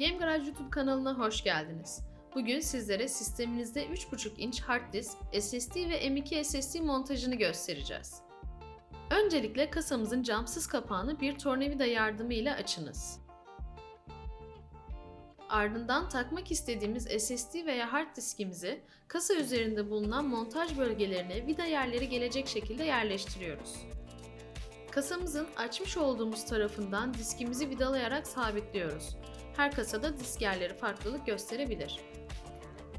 Game Garage YouTube kanalına hoş geldiniz. Bugün sizlere sisteminizde 3.5 inç hard disk, SSD ve M.2 SSD montajını göstereceğiz. Öncelikle kasamızın camsız kapağını bir tornavida yardımıyla açınız. Ardından takmak istediğimiz SSD veya hard diskimizi kasa üzerinde bulunan montaj bölgelerine vida yerleri gelecek şekilde yerleştiriyoruz. Kasamızın açmış olduğumuz tarafından diskimizi vidalayarak sabitliyoruz. Her kasada disk yerleri farklılık gösterebilir.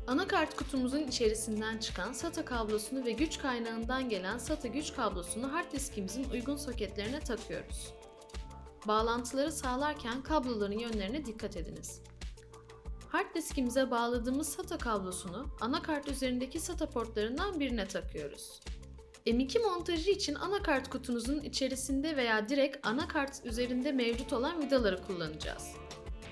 Anakart kutumuzun içerisinden çıkan SATA kablosunu ve güç kaynağından gelen SATA güç kablosunu hard diskimizin uygun soketlerine takıyoruz. Bağlantıları sağlarken kabloların yönlerine dikkat ediniz. Hard diskimize bağladığımız SATA kablosunu anakart üzerindeki SATA portlarından birine takıyoruz. M2 montajı için anakart kutunuzun içerisinde veya direkt anakart üzerinde mevcut olan vidaları kullanacağız.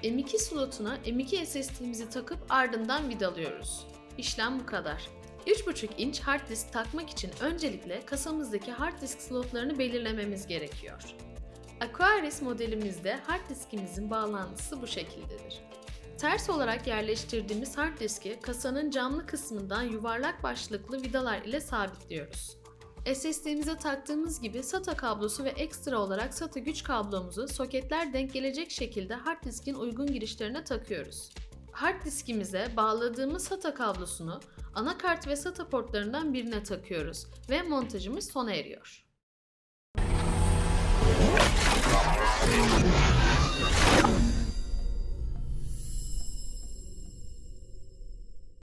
M2 slotuna M2 SSD'mizi takıp ardından vidalıyoruz. İşlem bu kadar. 3.5 inç hard disk takmak için öncelikle kasamızdaki hard disk slotlarını belirlememiz gerekiyor. Aquaris modelimizde hard diskimizin bağlantısı bu şekildedir. Ters olarak yerleştirdiğimiz hard diski kasanın camlı kısmından yuvarlak başlıklı vidalar ile sabitliyoruz. SSD'mize taktığımız gibi SATA kablosu ve ekstra olarak SATA güç kablomuzu soketler denk gelecek şekilde hard diskin uygun girişlerine takıyoruz. Hard diskimize bağladığımız SATA kablosunu anakart ve SATA portlarından birine takıyoruz ve montajımız sona eriyor.